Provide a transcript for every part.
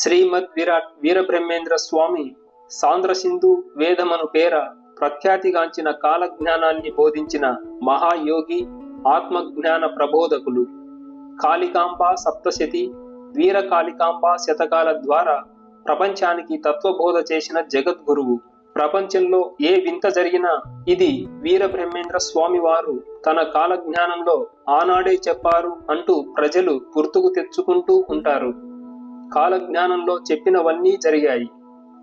శ్రీమద్ విరాట్ వీరబ్రహ్మేంద్ర స్వామి సాంద్ర సింధు వేదమను పేర ప్రఖ్యాతిగాంచిన కాలజ్ఞానాన్ని బోధించిన మహాయోగి ఆత్మజ్ఞాన ప్రబోధకులు. కాళికాంబ సప్తశతి వీర కాళికాంబ శతకాల ద్వారా ప్రపంచానికి తత్వబోధ చేసిన జగద్గురువు. ప్రపంచంలో ఏ వింత జరిగినా ఇది వీరబ్రహ్మేంద్ర స్వామి వారు తన కాలజ్ఞానంలో ఆనాడే చెప్పారు అంటూ ప్రజలు గుర్తుకు తెచ్చుకుంటూ ఉంటారు. కాలజ్ఞానంలో చెప్పినవన్నీ జరిగాయి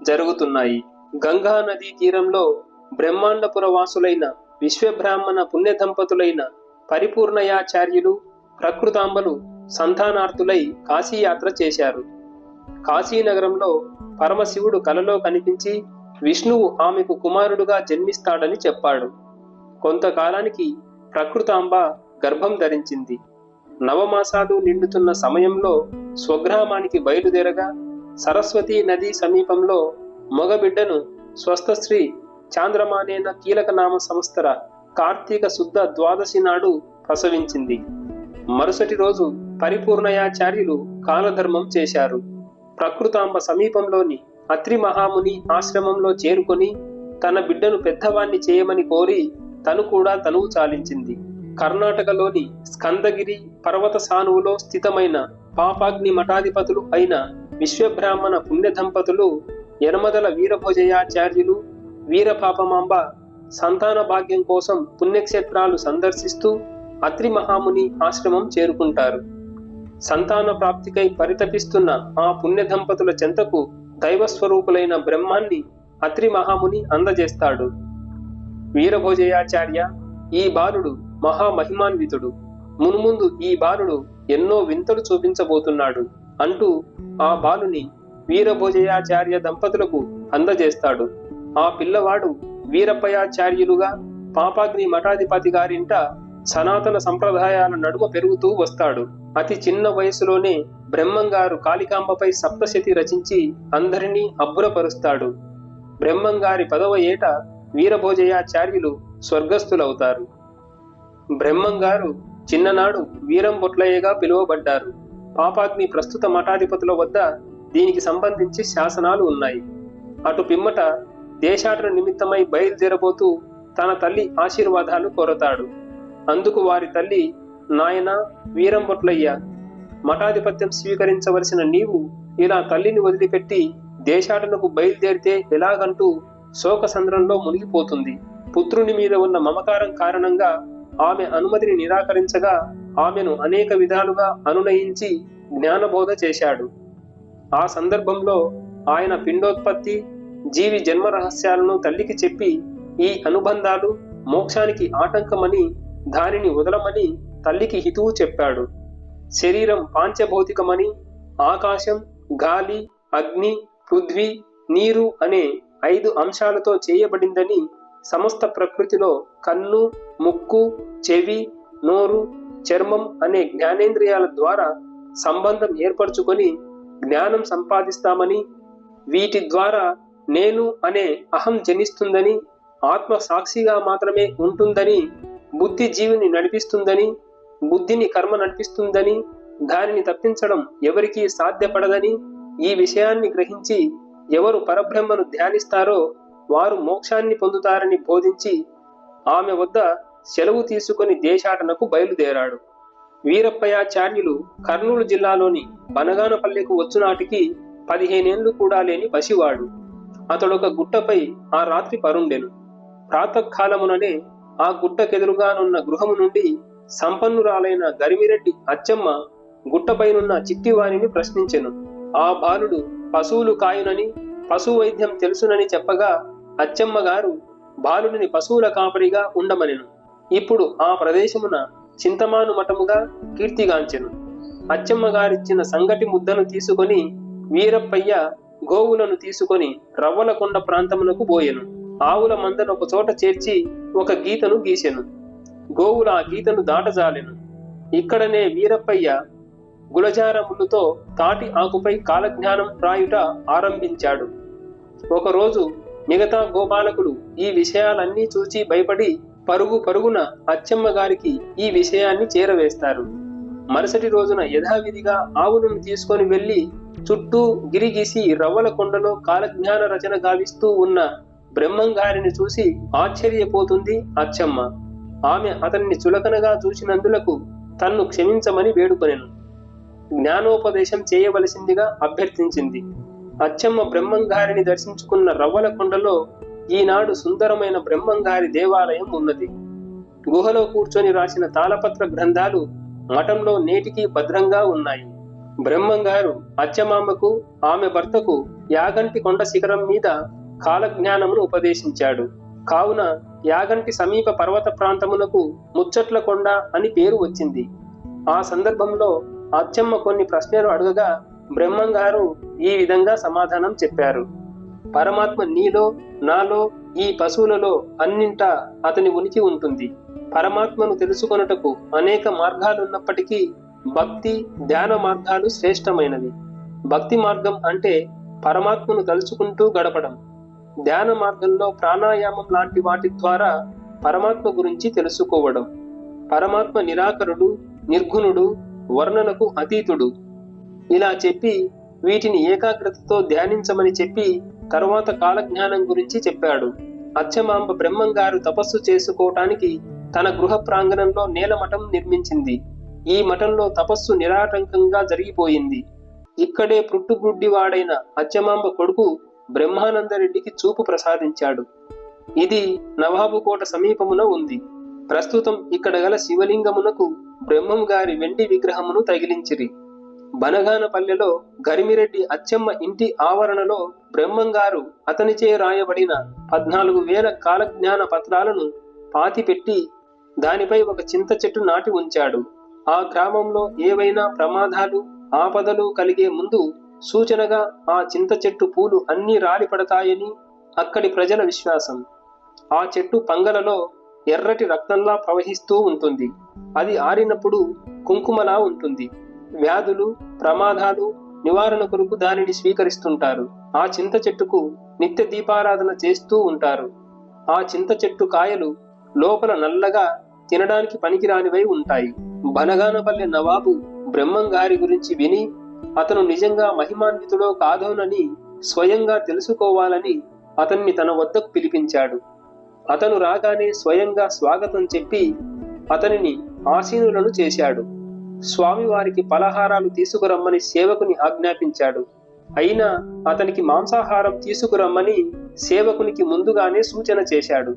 జరుగుతున్నాయి. గంగా నదీ తీరంలో బ్రహ్మాండపుర వాసులైన విశ్వబ్రాహ్మణ పుణ్య దంపతులైన పరిపూర్ణయాచార్యులు ప్రకృతాంబలు సంతానార్థులై కాశీయాత్ర చేశారు. కాశీనగరంలో పరమశివుడు కలలో కనిపించి విష్ణువు ఆమెకు కుమారుడుగా జన్మిస్తాడని చెప్పాడు. కొంతకాలానికి ప్రకృతాంబ గర్భం ధరించింది. నవమాసాలు నిండుతున్న సమయంలో స్వగ్రామానికి బయలుదేరగా సరస్వతీ నది సమీపంలో మగబిడ్డను స్వస్థశ్రీ చాంద్రమానేన కీలక నామ సంస్థర కార్తీక శుద్ధ ద్వాదశి నాడు ప్రసవించింది. మరుసటి రోజు పరిపూర్ణయాచార్యులు కాలధర్మం చేశారు. ప్రకృతాంబ సమీపంలోని అత్రి మహాముని ఆశ్రమంలో చేరుకొని తన బిడ్డను పెద్దవాణ్ణి చేయమని కోరి తను కూడా తనువు చాలించింది. కర్ణాటకలోని స్కందగిరి పర్వత సానువులో స్థితమైన పాపాగ్ని మఠాధిపతులు అయిన విశ్వబ్రాహ్మణ పుణ్య దంపతులు యనమదల వీరభోజయాచార్యులు వీరపాపమాంబ సంతాన భాగ్యం కోసం పుణ్యక్షేత్రాలు సందర్శిస్తూ అత్రి మహాముని ఆశ్రమం చేరుకుంటారు. సంతాన ప్రాప్తికై పరితపిస్తున్న ఆ పుణ్య దంపతుల చెంతకు దైవస్వరూపులైన బ్రహ్మాన్ని అత్రి మహాముని అందజేస్తాడు. వీరభోజయాచార్య ఈ బాలుడు మహామహిమాన్వితుడు. మునుముందు ఈ బాలుడు ఎన్నో వింతలు చూపించబోతున్నాడు. అంటూ ఆ బాలుని వీరభోజయాచార్య దంపతులకు అందజేస్తాడు. ఆ పిల్లవాడు వీరప్పయాచార్యులుగా పాపాగ్ని మఠాధిపతి గారింట సనాతన సంప్రదాయాల నడుమ పెరుగుతూ వస్తాడు. అతి చిన్న వయసులోనే బ్రహ్మంగారు కాళికాంబపై సప్తశతి రచించి అందరినీ అబ్బురపరుస్తాడు. బ్రహ్మంగారి పదవ ఏట వీరభోజయాచార్యులు స్వర్గస్థులవుతారు. బ్రహ్మంగారు చిన్ననాడు వీరం బొట్లయ్యగా పిలువబడ్డారు. పాపాగ్ని ప్రస్తుత మఠాధిపతుల వద్ద దీనికి సంబంధించి శాసనాలు ఉన్నాయి. అటు పిమ్మట దేశాటన నిమిత్తమై బయలుదేరబోతూ తన తల్లి ఆశీర్వాదాలు కోరతాడు. అందుకు వారి తల్లి నాయన వీరంబొట్లయ్య మఠాధిపత్యం స్వీకరించవలసిన నీవు ఇలా తల్లిని వదిలిపెట్టి దేశాటనకు బయలుదేరితే ఎలాగంటూ శోకసంద్రంలో మునిగిపోతుంది. పుత్రుని మీద ఉన్న మమకారం కారణంగా ఆమె అనుమతిని నిరాకరించగా ఆమెను అనేక విధాలుగా అనునయించి జ్ఞానబోధ చేశాడు. ఆ సందర్భంలో ఆయన పిండోత్పత్తి జీవి జన్మ రహస్యాలను తల్లికి చెప్పి ఈ అనుబంధాలు మోక్షానికి ఆటంకమని దానిని వదలమని తల్లికి హితువు చెప్పాడు. శరీరం పాంచభౌతికమని ఆకాశం గాలి అగ్ని పృథ్వీ నీరు అనే ఐదు అంశాలతో చేయబడిందని సమస్త ప్రకృతిలో కన్ను ముక్కు చెవి నోరు చర్మం అనే జ్ఞానేంద్రియాల ద్వారా సంబంధం ఏర్పరచుకొని జ్ఞానం సంపాదిస్తామని వీటి ద్వారా నేను అనే అహం జనిస్తుందని ఆత్మ సాక్షిగా మాత్రమే ఉంటుందని బుద్ధి జీవిని నడిపిస్తుందని బుద్ధిని కర్మ నడిపిస్తుందని దానిని తప్పించడం ఎవరికీ సాధ్యపడదని ఈ విషయాన్ని గ్రహించి ఎవరు పరబ్రహ్మను ధ్యానిస్తారో వారు మోక్షాన్ని పొందుతారని బోధించి ఆమె వద్ద సెలవు తీసుకుని దేశాటనకు బయలుదేరాడు. వీరప్పయాచార్యులు కర్నూలు జిల్లాలోని బనగానపల్లెకు వచ్చునాటికి పదిహేనేళ్ళు కూడా లేని పసివాడు. అతడొక గుట్టపై ఆ రాత్రి పరుండెను. ప్రాతకాలముననే ఆ గుట్టకెదురుగానున్న గృహము నుండి సంపన్నురాలైన గరిమిరెడ్డి అచ్చమ్మ గుట్టపైనున్న చిట్టివాణిని ప్రశ్నించెను. ఆ బాలుడు పశువులు కాయునని పశు వైద్యం తెలుసునని చెప్పగా అచ్చమ్మ గారు బాలుడిని పశువుల కాపరిగా ఉండమనెను. ఇప్పుడు ఆ ప్రదేశమున చింతమాను మఠముగా కీర్తిగాంచెను. అచ్చమ్మ గారిచ్చిన సంగటి ముద్దను తీసుకొని వీరప్పయ్య గోవులను తీసుకొని రవ్వలకొండ ప్రాంతమునకు పోయెను ఆవుల మందను ఒక చోట చేర్చి ఒక గీతను గీసెను. గోవుల ఆ గీతను దాటజాలెను. ఇక్కడనే వీరప్పయ్య గులజారములతో తాటి ఆకుపై కాలజ్ఞానం రాయుట ఆరంభించాడు. ఒకరోజు మిగతా గోపాలకులు ఈ విషయాలన్నీ చూచి భయపడి పరుగు పరుగున అచ్చమ్మ గారికి ఈ విషయాన్ని చేరవేస్తారు. మరుసటి రోజున యథావిధిగా ఆవులను తీసుకొని వెళ్ళి చుట్టూ గిరిగీసి రవ్వల కొండలో కాలజ్ఞాన రచన గావిస్తూ ఉన్న బ్రహ్మంగారిని చూసి ఆశ్చర్యపోతుంది అచ్చమ్మ. ఆమె అతన్ని చులకనగా చూసినందులకు తన్ను క్షమించమని వేడుకొనెను. జ్ఞానోపదేశం చేయవలసిందిగా అభ్యర్థించింది. అచ్చమ్మ బ్రహ్మంగారిని దర్శించుకున్న రవ్వల కొండలో ఈనాడు సుందరమైన బ్రహ్మంగారి దేవాలయం ఉన్నది. గుహలో కూర్చొని రాసిన తాళపత్ర గ్రంథాలు మఠంలో నేటికి భద్రంగా ఉన్నాయి. బ్రహ్మంగారు అచ్చమామకు ఆమె భర్తకు యాగంటి కొండ శిఖరం మీద కాలజ్ఞానమును ఉపదేశించాడు. కావున యాగంటి సమీప పర్వత ప్రాంతమునకు ముచ్చట్ల కొండ అని పేరు వచ్చింది. ఆ సందర్భంలో అచ్చమ్మ కొన్ని ప్రశ్నలు అడగగా బ్రహ్మంగారు ఈ విధంగా సమాధానం చెప్పారు. పరమాత్మ నీలో నాలో ఈ పశువులలో అన్నింటా అతని ఉనికి ఉంటుంది. పరమాత్మను తెలుసుకొనుటకు అనేక మార్గాలున్నప్పటికీ భక్తి ధ్యాన మార్గాలు శ్రేష్టమైనవి. భక్తి మార్గం అంటే పరమాత్మను తలుచుకుంటూ గడపడం. ధ్యాన మార్గంలో ప్రాణాయామం లాంటి వాటి ద్వారా పరమాత్మ గురించి తెలుసుకోవడం. పరమాత్మ నిరాకరుడు నిర్గుణుడు వర్ణనకు అతీతుడు. ఇలా చెప్పి వీటిని ఏకాగ్రతతో ధ్యానించమని చెప్పి తరువాత కాలజ్ఞానం గురించి చెప్పాడు. అచ్చమాంబ బ్రహ్మంగారు తపస్సు చేసుకోవటానికి తన గృహ ప్రాంగణంలో నేలమఠం నిర్మించింది. ఈ మఠంలో తపస్సు నిరాటంకంగా జరిగిపోయింది. ఇక్కడే పుట్టుగుడ్డివాడైన అచ్చమాంబ కొడుకు బ్రహ్మానందరెడ్డికి చూపు ప్రసాదించాడు. ఇది నవాబుకోట సమీపమున ఉంది. ప్రస్తుతం ఇక్కడ గల శివలింగమునకు బ్రహ్మం గారి వెండి విగ్రహమును తగిలించిరి. బనగానపల్లెలో గరిమిరెడ్డి అచ్చమ్మ ఇంటి ఆవరణలో బ్రహ్మంగారు అతనిచే రాయబడిన పద్నాలుగు వేల కాలజ్ఞాన పత్రాలను పాతిపెట్టి దానిపై ఒక చింత చెట్టు నాటి ఉంచాడు. ఆ గ్రామంలో ఏవైనా ప్రమాదాలు ఆపదలు కలిగే ముందు సూచనగా ఆ చింత చెట్టు పూలు అన్నీ రాలిపడతాయని అక్కడి ప్రజల విశ్వాసం. ఆ చెట్టు పంగలలో ఎర్రటి రక్తంలా ప్రవహిస్తూ ఉంటుంది. అది ఆరినప్పుడు కుంకుమలా ఉంటుంది. వ్యాధులు ప్రమాదాలు నివారణ కొరకు దానిని స్వీకరిస్తుంటారు. ఆ చింత చెట్టుకు నిత్య దీపారాధన చేస్తూ ఉంటారు. ఆ చింత చెట్టు కాయలు లోపల నల్లగా తినడానికి పనికిరానివై ఉంటాయి. బనగానపల్లె నవాబు బ్రహ్మంగారి గురించి విని అతను నిజంగా మహిమాన్వితుడో కాదోనని స్వయంగా తెలుసుకోవాలని అతన్ని తన వద్దకు పిలిపించాడు. అతను రాగానే స్వయంగా స్వాగతం చెప్పి అతనిని ఆసీనులను చేశాడు. స్వామివారికి పలహారాలు తీసుకురమ్మని సేవకుని ఆజ్ఞాపించాడు. అయినా అతనికి మాంసాహారం తీసుకురమ్మని సేవకునికి ముందుగానే సూచన చేశాడు.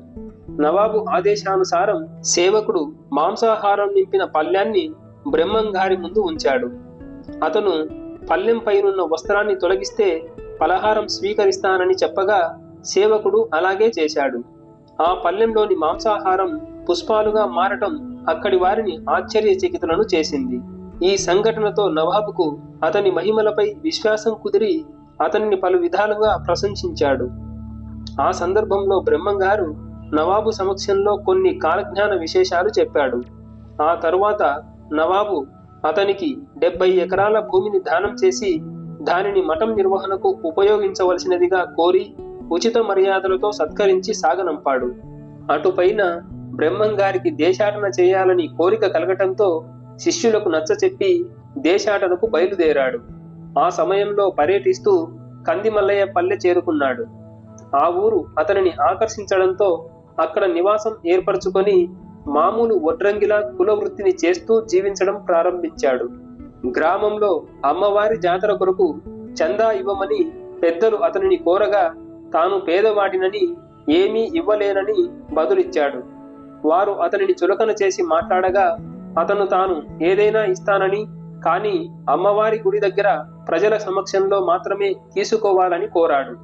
నవాబు ఆదేశానుసారం సేవకుడు మాంసాహారం నింపిన పళ్ళ్యాన్ని బ్రహ్మంగారి ముందు ఉంచాడు. అతను పల్లెం పైనున్న వస్త్రాన్ని తొలగిస్తే పలహారం స్వీకరిస్తానని చెప్పగా సేవకుడు అలాగే చేశాడు. ఆ పల్లెంలోని మాంసాహారం పుష్పాలుగా మారటం అక్కడి వారిని ఆశ్చర్యచకితులను చేసింది. ఈ సంఘటనతో నవాబుకు అతని మహిమలపై విశ్వాసం కుదిరి అతనిని పలు విధాలుగా ప్రశంసించాడు. ఆ సందర్భంలో బ్రహ్మంగారు నవాబు సమక్షంలో కొన్ని కాలజ్ఞాన విశేషాలు చెప్పాడు. ఆ తరువాత నవాబు అతనికి డెబ్బై ఎకరాల భూమిని దానం చేసి దానిని మఠం నిర్వహణకు ఉపయోగించవలసినదిగా కోరి ఉచిత మర్యాదలతో సత్కరించి సాగనంపాడు. అటుపైన బ్రహ్మంగారికి దేశాటన చేయాలని కోరిక కలగటంతో శిష్యులకు నచ్చచెప్పి దేశాటనకు బయలుదేరాడు. ఆ సమయంలో పర్యటిస్తూ కందిమల్లయ్య పల్లె చేరుకున్నాడు. ఆ ఊరు అతనిని ఆకర్షించడంతో అక్కడ నివాసం ఏర్పరచుకొని మామూలు వడ్రంగిలా కుల వృత్తిని చేస్తూ జీవించడం ప్రారంభించాడు. గ్రామంలో అమ్మవారి జాతర కొరకు చందా ఇవ్వమని పెద్దలు అతనిని కోరగా తాను పేదవాడినని ఏమీ ఇవ్వలేనని బదులిచ్చాడు. వారు అతనిని చులకన చేసి మాట్లాడగా అతను తాను ఏదైనా ఇస్తానని కానీ అమ్మవారి గుడి దగ్గర ప్రజల సమక్షంలో మాత్రమే తీసుకోవాలని కోరాడు.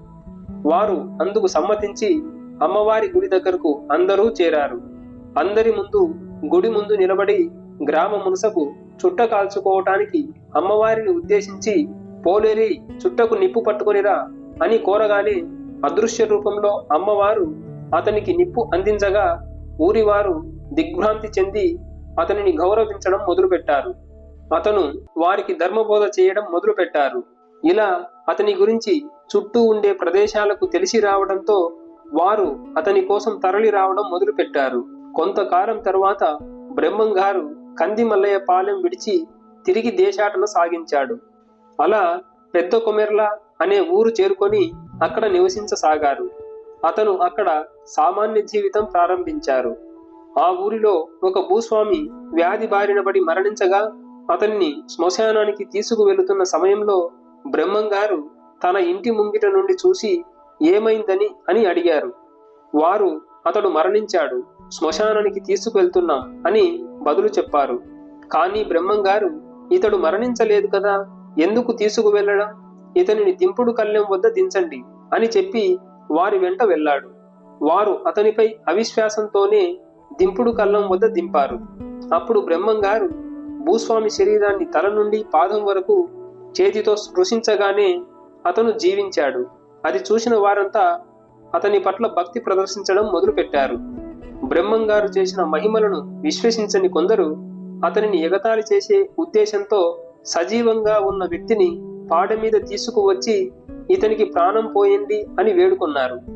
వారు అందుకు సమ్మతించి అమ్మవారి గుడి దగ్గరకు అందరూ చేరారు. అందరి ముందు గుడి ముందు నిలబడి గ్రామ మునసకు చుట్ట కాల్చుకోవటానికి అమ్మవారిని ఉద్దేశించి పోలేరి చుట్టకు నిప్పు పట్టుకొనిరా అని కోరగానే అదృశ్య రూపంలో అమ్మవారు అతనికి నిప్పు అందించగా ఊరివారు దిగ్భ్రాంతి చెంది అతనిని గౌరవించడం మొదలుపెట్టారు. అతను వారికి ధర్మబోధ చేయడం మొదలుపెట్టారు. ఇలా అతని గురించి చుట్టూ ఉండే ప్రదేశాలకు తెలిసి రావడంతో వారు అతని కోసం తరలి రావడం మొదలుపెట్టారు. కొంతకాలం తరువాత బ్రహ్మంగారు గారు మల్లయ్య పాలెం విడిచి తిరిగి దేశాటన సాగించాడు. అలా పెద్ద కొమెర్ల అనే ఊరు చేరుకొని అక్కడ నివసించసాగారు. అతను అక్కడ సామాన్య జీవితం ప్రారంభించారు. ఆ ఊరిలో ఒక భూస్వామి వ్యాధి బారిన పడి మరణించగా అతన్ని శ్మశానానికి తీసుకువెళుతున్న సమయంలో బ్రహ్మం గారు తన ఇంటి ముంగిట నుండి చూసి ఏమైందని అని అడిగారు. వారు అతడు మరణించాడు శ్మశానానికి తీసుకువెళ్తున్నాం అని బదులు చెప్పారు. కానీ బ్రహ్మం గారు ఇతడు మరణించలేదు కదా ఎందుకు తీసుకువెళ్ళడం? ఇతనిని దింపుడు కళ్ళెం వద్ద దించండి అని చెప్పి వారి వెంట వెళ్ళాడు. వారు అతనిపై అవిశ్వాసంతోనే దింపుడు కళ్ళం వద్ద దింపారు. అప్పుడు బ్రహ్మం గారు భూస్వామి శరీరాన్ని తల నుండి పాదం వరకు చేతితో స్పృశించగానే అతను జీవించాడు. అది చూసిన వారంతా అతని పట్ల భక్తి ప్రదర్శించడం మొదలుపెట్టారు. బ్రహ్మంగారు చేసిన మహిమలను విశ్వసించని కొందరు అతనిని ఎగతాళి చేసే ఉద్దేశంతో సజీవంగా ఉన్న వ్యక్తిని పాడ మీద తీసుకువచ్చి ఇతనికి ప్రాణం పోయింది అని వేడుకొన్నారు.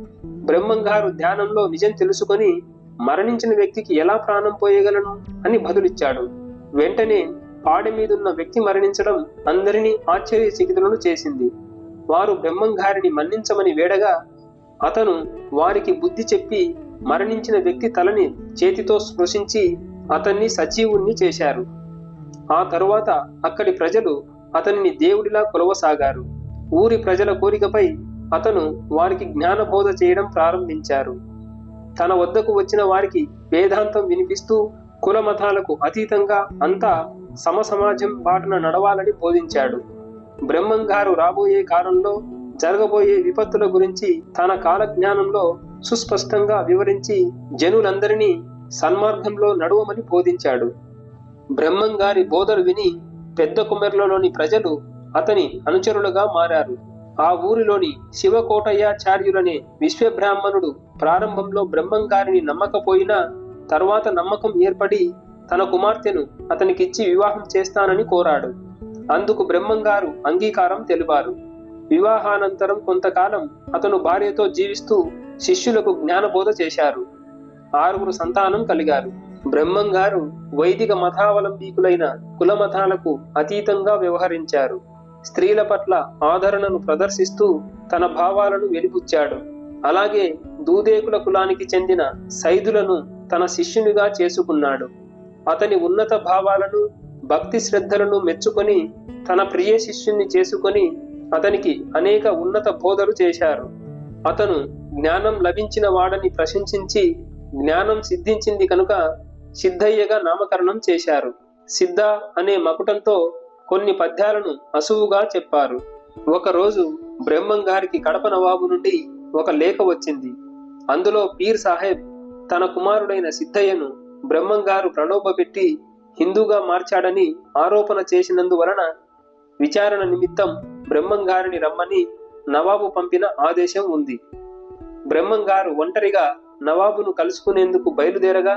బ్రహ్మం గారు ధ్యానంలో నిజం తెలుసుకొని మరణించిన వ్యక్తికి ఎలా ప్రాణం పోయగలను అని బదులిచ్చాడు. వెంటనే పాడ మీదున్న వ్యక్తి మరణించడం అందరినీ ఆశ్చర్యచకితులను చేసింది. వారు బ్రహ్మంగారిని మన్నించమని వేడగా అతను వారికి బుద్ధి చెప్పి మరణించిన వ్యక్తి తలని చేతితో స్పృశించి అతన్ని సజీవుణ్ణి చేశారు. ఆ తరువాత అక్కడి ప్రజలు అతన్ని దేవుడిలా కొలవసాగారు. ఊరి ప్రజల కోరికపై అతను వారికి జ్ఞానబోధ చేయడం ప్రారంభించారు. తన వద్దకు వచ్చిన వారికి వేదాంతం వినిపిస్తూ కుల మతాలకు అతీతంగా అంతా సమసమాజం బాటన నడవాలని బోధించాడు. బ్రహ్మం గారు రాబోయే కాలంలో జరగబోయే విపత్తుల గురించి తన కాలజ్ఞానంలో సుస్పష్టంగా వివరించి జనులందరినీ సన్మార్గంలో నడవమని బోధించాడు. బ్రహ్మంగారి బోధలు విని పెద్ద కుమెర్లలోని ప్రజలు అతని అనుచరులుగా మారారు. ఆ ఊరిలోని శివకోటయ్యాచార్యులనే విశ్వబ్రాహ్మణుడు ప్రారంభంలో బ్రహ్మంగారిని నమ్మకపోయినా తర్వాత నమ్మకం ఏర్పడి తన కుమార్తెను అతనికిచ్చి వివాహం చేస్తానని కోరాడు. అందుకు బ్రహ్మంగారు అంగీకారం తెలిపారు. వివాహానంతరం కొంతకాలం అతను భార్యతో జీవిస్తూ శిష్యులకు జ్ఞానబోధ చేశారు. ఆరుగురు సంతానం కలిగారు. బ్రహ్మంగారు వైదిక మతావలంబీకులైన కుల మతాలకు అతీతంగా వ్యవహరించారు. స్త్రీల పట్ల ఆదరణను ప్రదర్శిస్తూ తన భావాలను వెలిపుచ్చాడు అలాగే దూదేకుల కులానికి చెందిన సైదులను తన శిష్యునిగా చేసుకున్నాడు. అతని ఉన్నత భావాలను భక్తి శ్రద్ధలను మెచ్చుకొని తన ప్రియ శిష్యుణ్ణి చేసుకొని అతనికి అనేక ఉన్నత బోధలు చేశారు. అతను జ్ఞానం లభించిన వాడని ప్రశంసించి జ్ఞానం సిద్ధించింది కనుక సిద్ధయ్యగా నామకరణం చేశారు. సిద్ధ అనే మకుటంతో కొన్ని పద్యాలను అసువుగా చెప్పారు. ఒకరోజు బ్రహ్మం గారికి కడప నవాబు నుండి ఒక లేఖ వచ్చింది. అందులో పీర్ సాహెబ్ తన కుమారుడైన సిద్ధయ్యను బ్రహ్మం గారు ప్రలోభపెట్టి హిందూగా మార్చాడని ఆరోపణ చేసినందువలన విచారణ నిమిత్తం బ్రహ్మం గారిని రమ్మని నవాబు పంపిన ఆదేశం ఉంది. బ్రహ్మం గారు ఒంటరిగా నవాబును కలుసుకునేందుకు బయలుదేరగా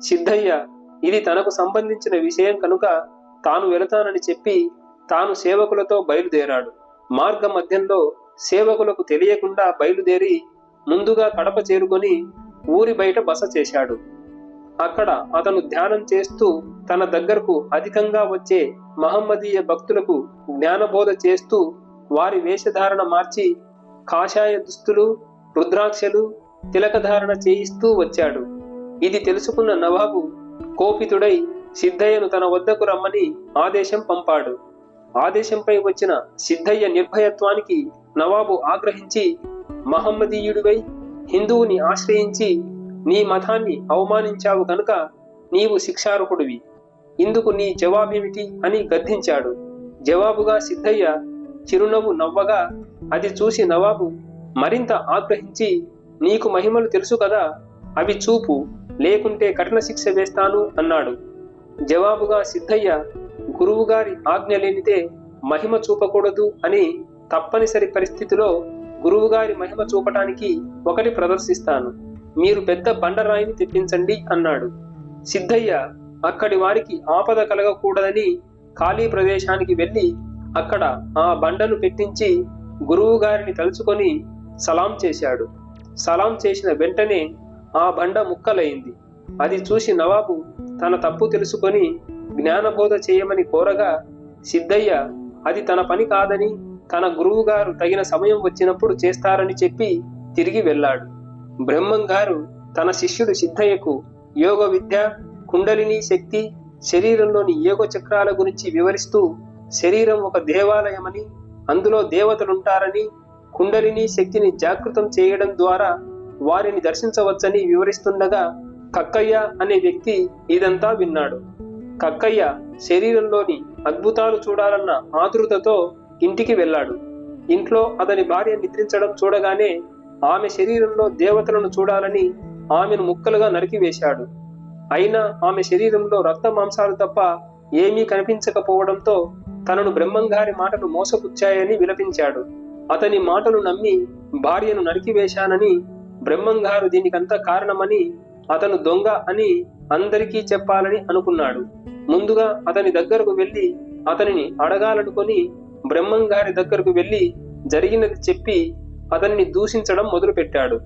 సిద్ధయ్య ఇది తనకు సంబంధించిన విషయం కనుక తాను వెళతానని చెప్పి తాను సేవకులతో బయలుదేరాడు. మార్గ మధ్యంలో సేవకులకు తెలియకుండా బయలుదేరి ముందుగా కడప చేరుకొని ఊరి బయట బస చేశాడు. అక్కడ అతను ధ్యానం చేస్తూ తన దగ్గరకు అధికంగా వచ్చే మహమ్మదీయ భక్తులకు జ్ఞానబోధ చేస్తూ వారి వేషధారణ మార్చి కాషాయ దుస్తులు రుద్రాక్షలు తిలకధారణ చేయిస్తూ వచ్చాడు. ఇది తెలుసుకున్న నవాబు కోపితుడై సిద్ధయ్యను తన వద్దకు రమ్మని ఆదేశం పంపాడు. ఆదేశంపై వచ్చిన సిద్ధయ్య నిర్భయత్వానికి నవాబు ఆగ్రహించి మహమ్మదీయుడివై హిందువుని ఆశ్రయించి నీ మతాన్ని అవమానించావు కనుక నీవు శిక్షార్హుడివి. ఇందుకు నీ జవాబేమిటి? అని గద్దించాడు. జవాబుగా సిద్ధయ్య చిరునవ్వు నవ్వగా అది చూసి నవాబు మరింత ఆగ్రహించి నీకు మహిమలు తెలుసు కదా అవి చూపు లేకుంటే కఠిన శిక్ష వేస్తాను అన్నాడు. జవాబుగా సిద్ధయ్య గురువుగారి ఆజ్ఞ లేనిదే మహిమ చూపకూడదు అని తప్పనిసరి పరిస్థితిలో గురువుగారి మహిమ చూపటానికి ఒకటి ప్రదర్శిస్తాను. మీరు పెద్ద బండరాయిని తెప్పించండి అన్నాడు. సిద్ధయ్య అక్కడి వారికి ఆపద కలగకూడదని ఖాళీ ప్రదేశానికి వెళ్ళి అక్కడ ఆ బండను పెట్టించి గురువు గారిని తలుచుకొని సలాం చేశాడు. సలాం చేసిన వెంటనే ఆ బండ ముక్కలైంది. అది చూసి నవాబు తన తప్పు తెలుసుకొని జ్ఞానబోధ చేయమని కోరగా సిద్ధయ్య అది తన పని కాదని తన గురువు గారు తగిన సమయం వచ్చినప్పుడు చేస్తారని చెప్పి తిరిగి వెళ్ళాడు. బ్రహ్మం గారు తన శిష్యుడు సిద్ధయ్యకు యోగ విద్య కుండలిని శక్తి శరీరంలోని యోగ చక్రాల గురించి వివరిస్తూ శరీరం ఒక దేవాలయమని అందులో దేవతలుంటారని కుండలిని శక్తిని జాగృతం చేయడం ద్వారా వారిని దర్శించవచ్చని వివరిస్తుండగా కక్కయ్య అనే వ్యక్తి ఇదంతా విన్నాడు. కక్కయ్య శరీరంలోని అద్భుతాలు చూడాలన్న ఆతృతతో ఇంటికి వెళ్ళాడు. ఇంట్లో అతని భార్య నిద్రించడం చూడగానే ఆమె శరీరంలో దేవతలను చూడాలని ఆమెను ముక్కలుగా నరికివేశాడు అయినా ఆమె శరీరంలో రక్త మాంసాలు తప్ప ఏమీ కనిపించకపోవడంతో తనను బ్రహ్మంగారి మాటలు మోసపుచ్చాయని విలపించాడు. అతని మాటలు నమ్మి భార్యను నరికివేశానని బ్రహ్మంగారు దీనికంతా కారణమని అతను దొంగ అని అందరికీ చెప్పాలని అనుకున్నాడు. ముందుగా అతని దగ్గరకు వెళ్ళి అతనిని అడగాలనుకొని బ్రహ్మంగారి దగ్గరకు వెళ్ళి జరిగినది చెప్పి అతన్ని దూషించడం మొదలుపెట్టాడు.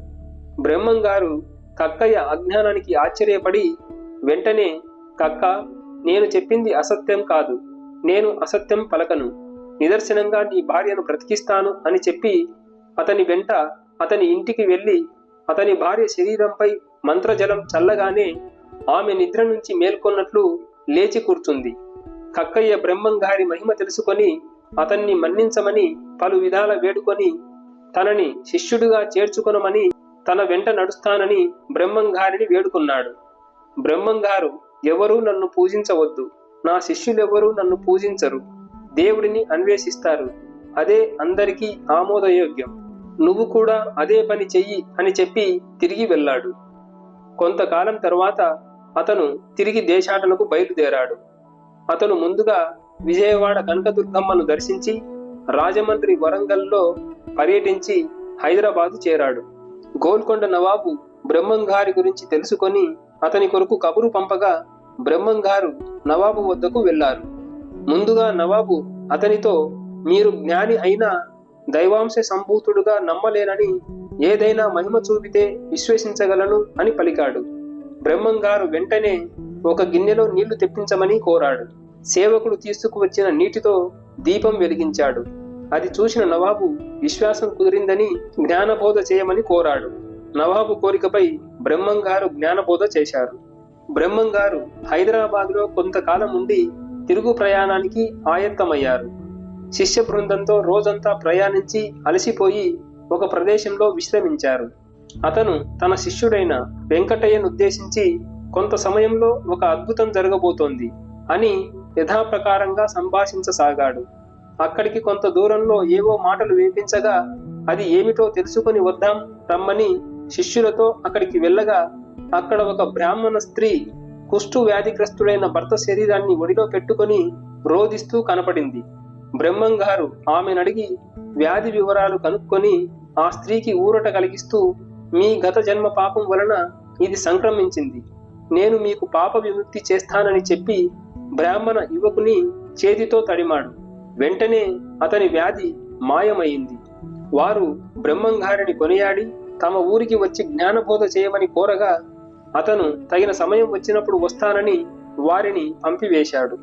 బ్రహ్మంగారు కక్కయ్య అజ్ఞానానికి ఆశ్చర్యపడి వెంటనే కక్క నేను చెప్పింది అసత్యం కాదు. నేను అసత్యం పలకను. నిదర్శనంగా నీ భార్యను బ్రతికిస్తాను అని చెప్పి అతని వెంట అతని ఇంటికి వెళ్ళి అతని భార్య శరీరంపై మంత్రజలం చల్లగానే ఆమె నిద్ర నుంచి మేల్కొన్నట్లు లేచి కూర్చుంది. కక్కయ్య బ్రహ్మంగారి మహిమ తెలుసుకొని అతన్ని మన్నించమని పలు విధాల వేడుకొని తనని శిష్యుడిగా చేర్చుకొనమని తన వెంట నడుస్తానని బ్రహ్మంగారిని వేడుకున్నాడు. బ్రహ్మంగారు ఎవరూ నన్ను పూజించవద్దు. నా శిష్యులెవరూ నన్ను పూజించరు. దేవుడిని అన్వేషిస్తారు. అదే అందరికీ ఆమోదయోగ్యం. నువ్వు కూడా అదే పని చెయ్యి అని చెప్పి తిరిగి వెళ్ళాడు. కొంతకాలం తర్వాత అతను తిరిగి దేశాటనకు బయలుదేరాడు. అతను ముందుగా విజయవాడ కనకదుర్గమ్మను దర్శించి రాజమండ్రి వరంగల్లో పర్యటించి హైదరాబాదు చేరాడు. గోల్కొండ నవాబు బ్రహ్మంగారి గురించి తెలుసుకొని అతని కొరకు కబురు పంపగా బ్రహ్మంగారు నవాబు వద్దకు వెళ్ళారు ముందుగా నవాబు అతనితో మీరు జ్ఞాని అయినా దైవాంశ సంభూతుడుగా నమ్మలేనని ఏదైనా మహిమ చూపితే విశ్వసించగలను అని పలికాడు. బ్రహ్మంగారు వెంటనే ఒక గిన్నెలో నీళ్ళు తెప్పించమని కోరాడు. సేవకుడు తీసుకువచ్చిన నీటితో దీపం వెలిగించాడు. అది చూసిన నవాబు విశ్వాసం కుదిరిందని జ్ఞానబోధ చేయమని కోరాడు. నవాబు కోరికపై బ్రహ్మంగారు జ్ఞానబోధ చేశారు. బ్రహ్మంగారు హైదరాబాద్లో కొంతకాలం ఉండి తిరుగు ప్రయాణానికి ఆయత్తమయ్యారు. శిష్య బృందంతో రోజంతా ప్రయాణించి అలసిపోయి ఒక ప్రదేశంలో విశ్రమించారు. అతను తన శిష్యుడైన వెంకటయ్యను ఉద్దేశించి కొంత సమయంలో ఒక అద్భుతం జరగబోతోంది అని యథాప్రకారంగా సంభాషించసాగాడు. అక్కడికి కొంత దూరంలో ఏవో మాటలు వినిపించగా అది ఏమిటో తెలుసుకొని వద్దాం రమ్మని శిష్యులతో అక్కడికి వెళ్ళగా అక్కడ ఒక బ్రాహ్మణ స్త్రీ కుష్టు వ్యాధిగ్రస్తుడైన భర్త శరీరాన్ని ఒడిలో పెట్టుకొని రోధిస్తూ కనపడింది. బ్రహ్మంగారు ఆమెను అడిగి వ్యాధి వివరాలు కనుక్కొని ఆ స్త్రీకి ఊరట కలిగిస్తూ మీ గత జన్మ పాపం వలన ఇది సంక్రమించింది. నేను మీకు పాప విముక్తి చేస్తానని చెప్పి బ్రాహ్మణ యువకుని చేతితో తడిమాడు. వెంటనే అతని వ్యాధి మాయమైంది. వారు బ్రహ్మంగారిని కొనియాడి తమ ఊరికి వచ్చి జ్ఞానబోధ చేయమని కోరగా అతను తగిన సమయం వచ్చినప్పుడు వస్తానని వారిని పంపివేశాడు.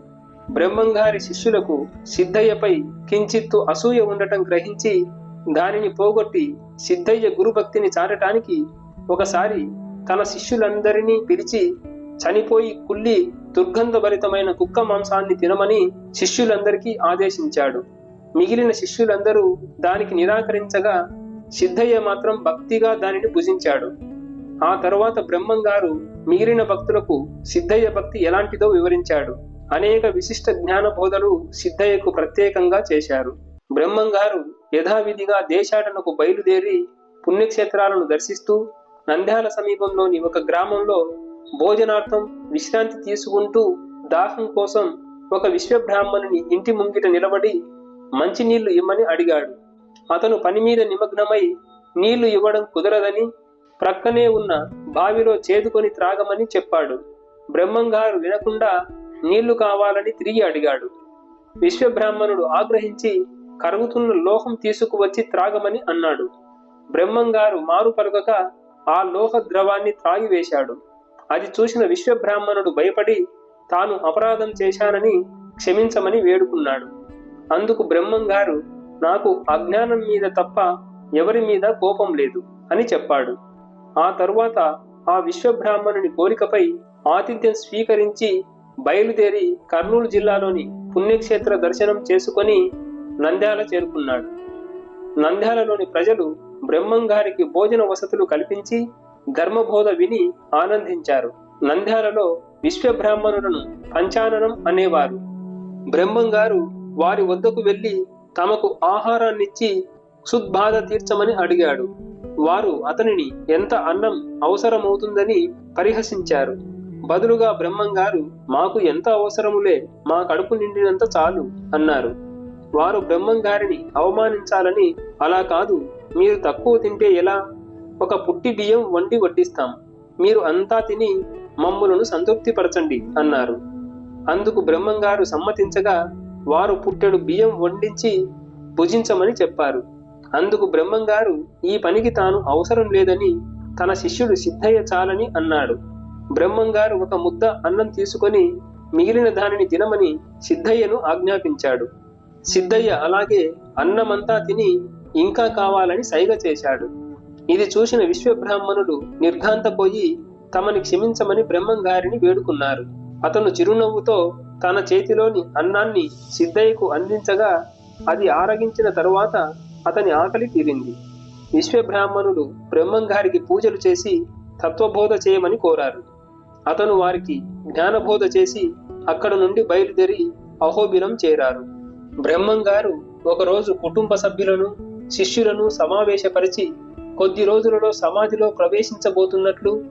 బ్రహ్మంగారి శిష్యులకు సిద్ధయ్యపై కించిత్తు అసూయ ఉండటం గ్రహించి దానిని పోగొట్టి సిద్ధయ్య గురుభక్తిని చాటటానికి ఒకసారి తన శిష్యులందరినీ పిలిచి చనిపోయి కుళ్ళి దుర్గంధభరితమైన కుక్క మాంసాన్ని తినమని శిష్యులందరికీ ఆదేశించాడు. మిగిలిన శిష్యులందరూ దానికి నిరాకరించగా సిద్ధయ్య మాత్రం భక్తిగా దానిని భుజించాడు. ఆ తరువాత బ్రహ్మంగారు మిగిలిన భక్తులకు సిద్ధయ్య భక్తి ఎలాంటిదో వివరించాడు. అనేక విశిష్ట జ్ఞాన బోధలు సిద్ధయ్యకు ప్రత్యేకంగా చేశారు. బ్రహ్మంగారు యథావిధిగా దేశాటనకు బయలుదేరి పుణ్యక్షేత్రాలను దర్శిస్తూ నంద్యాల సమీపంలోని ఒక గ్రామంలో భోజనార్థం విశ్రాంతి తీసుకుంటూ దాహం కోసం ఒక విశ్వబ్రాహ్మణుని ఇంటి ముంగిట నిలబడి మంచినీళ్ళు ఇమ్మని అడిగాడు. అతను పని మీద నిమగ్నమై నీళ్ళు ఇవ్వడం కుదరదని ప్రక్కనే ఉన్న బావిలో చేదుకొని త్రాగమని చెప్పాడు. బ్రహ్మంగారు వినకుండా నీళ్ళు కావాలని తిరిగి అడిగాడు. విశ్వబ్రాహ్మణుడు ఆగ్రహించి కరుగుతున్న లోహం తీసుకువచ్చి త్రాగమని అన్నాడు. బ్రహ్మంగారు మారు పలుకక ఆ లోహ ద్రవాన్ని త్రాగివేశాడు. అది చూసిన విశ్వబ్రాహ్మణుడు భయపడి తాను అపరాధం చేశానని క్షమించమని వేడుకున్నాడు. అందుకు బ్రహ్మంగారు నాకు అజ్ఞానం మీద తప్ప ఎవరి మీద కోపం లేదు అని చెప్పాడు. ఆ తరువాత ఆ విశ్వబ్రాహ్మణుని కోరికపై ఆతిథ్యం స్వీకరించి బయలుదేరి కర్నూలు జిల్లాలోని పుణ్యక్షేత్ర దర్శనం చేసుకొని నంద్యాల చేరుకున్నాడు. నంద్యాలలోని ప్రజలు బ్రహ్మంగారికి భోజన వసతులు కల్పించి ధర్మబోధ విని ఆనందించారు. నంద్యాలలో విశ్వబ్రాహ్మణులను పంచాననం అనేవారు. బ్రహ్మంగారు వారి వద్దకు వెళ్ళి తమకు ఆహారాన్నిచ్చి సుద్బాధ తీర్చమని అడిగాడు. వారు అతనిని ఎంత అన్నం అవసరమవుతుందని పరిహసించారు. బదులుగా బ్రహ్మం గారు మాకు ఎంత అవసరములే మా కడుపు నిండినంత చాలు అన్నారు. వారు బ్రహ్మంగారిని అవమానించాలని అలా కాదు. మీరు తక్కువ తింటే ఎలా? ఒక పుట్టి బియ్యం వండి వడ్డిస్తాం. మీరు అంతా తిని మమ్ములను సంతృప్తిపరచండి అన్నారు. అందుకు బ్రహ్మంగారు సమ్మతించగా వారు పుట్టెడు బియ్యం వండించి భుజించమని చెప్పారు. అందుకు బ్రహ్మంగారు ఈ పనికి తాను అవసరం లేదని తన శిష్యుడు సిద్ధయ్య చాలని అన్నాడు. బ్రహ్మంగారు ఒక ముద్ద అన్నం తీసుకొని మిగిలిన దానిని తినమని సిద్ధయ్యను ఆజ్ఞాపించాడు. సిద్ధయ్య అలాగే అన్నమంతా తిని ఇంకా కావాలని సైగ చేశాడు. ఇది చూసిన విశ్వబ్రాహ్మణులు నిర్ఘాంతపోయి తమని క్షమించమని బ్రహ్మంగారిని వేడుకున్నారు. అతను చిరునవ్వుతో తన చేతిలోని అన్నాన్ని సిద్ధయ్యకు అందించగా అది ఆరగించిన తరువాత అతని ఆకలి తీరింది. విశ్వబ్రాహ్మణులు బ్రహ్మంగారికి పూజలు చేసి తత్వబోధ చేయమని కోరారు. అతను వారికి జ్ఞానబోధ చేసి అక్కడ నుండి బయలుదేరి అహోబిలం చేరారు. బ్రహ్మంగారు ఒకరోజు కుటుంబ సభ్యులను శిష్యులను సమావేశపరిచి కొద్ది రోజులలో సమాధిలో ప్రవేశించబోతున్నట్లు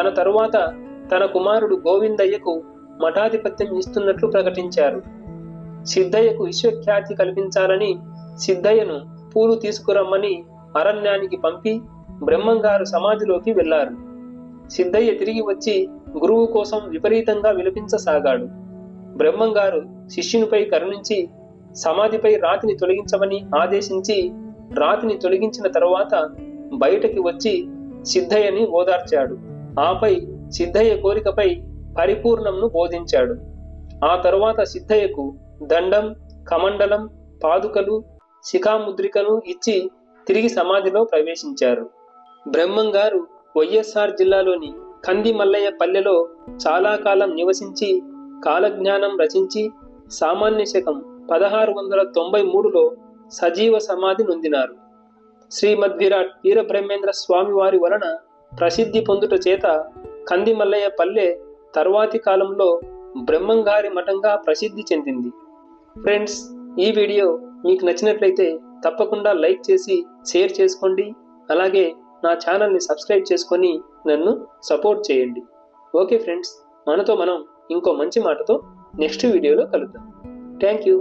తన తరువాత తన కుమారుడు గోవిందయ్యకు మఠాధిపత్యం ఇస్తున్నట్లు ప్రకటించారు. సిద్ధయ్యకు విశ్వఖ్యాతి కల్పించాలని సిద్ధయ్యను పూలు తీసుకురమ్మని అరణ్యానికి పంపి బ్రహ్మంగారు సమాధిలోకి వెళ్ళారు సిద్ధయ్య తిరిగి వచ్చి గురువు కోసం విపరీతంగా విలపించసాగాడు. బ్రహ్మంగారు శిష్యునిపై కరుణించి సమాధిపై రాతిని తొలగించమని ఆదేశించి రాతిని తొలగించిన తరువాత బయటకి వచ్చి సిద్ధయ్యని ఓదార్చాడు. ఆపై సిద్ధయ్య కోరికపై పరిపూర్ణంను బోధించాడు. ఆ తరువాత సిద్ధయ్యకు దండం కమండలం పాదుకలు శిఖాముద్రికను ఇచ్చి తిరిగి సమాధిలో ప్రవేశించారు. బ్రహ్మంగారు వైఎస్ఆర్ జిల్లాలోని కంది మల్లయ్య పల్లెలో చాలా కాలం నివసించి కాలజ్ఞానం రచించి సామాన్య శకం పదహారు వందల తొంభై మూడులో సజీవ సమాధి నొందినారు. శ్రీమద్విరాట్ వీరబ్రహ్మేంద్ర స్వామి వారి వలన ప్రసిద్ధి పొందుట చేత కందిమల్లయ్య పల్లె తర్వాతి కాలంలో బ్రహ్మంగారి మఠంగా ప్రసిద్ధి చెందింది. ఫ్రెండ్స్ ఈ వీడియో మీకు నచ్చినట్లయితే తప్పకుండా లైక్ చేసి షేర్ చేసుకోండి. అలాగే నా ఛానల్ని సబ్స్క్రైబ్ చేసుకొని నన్ను సపోర్ట్ చేయండి. ఓకే ఫ్రెండ్స్ మనతో మనం ఇంకో మంచి మాటతో నెక్స్ట్ వీడియోలో కలుద్దాం. Thank you.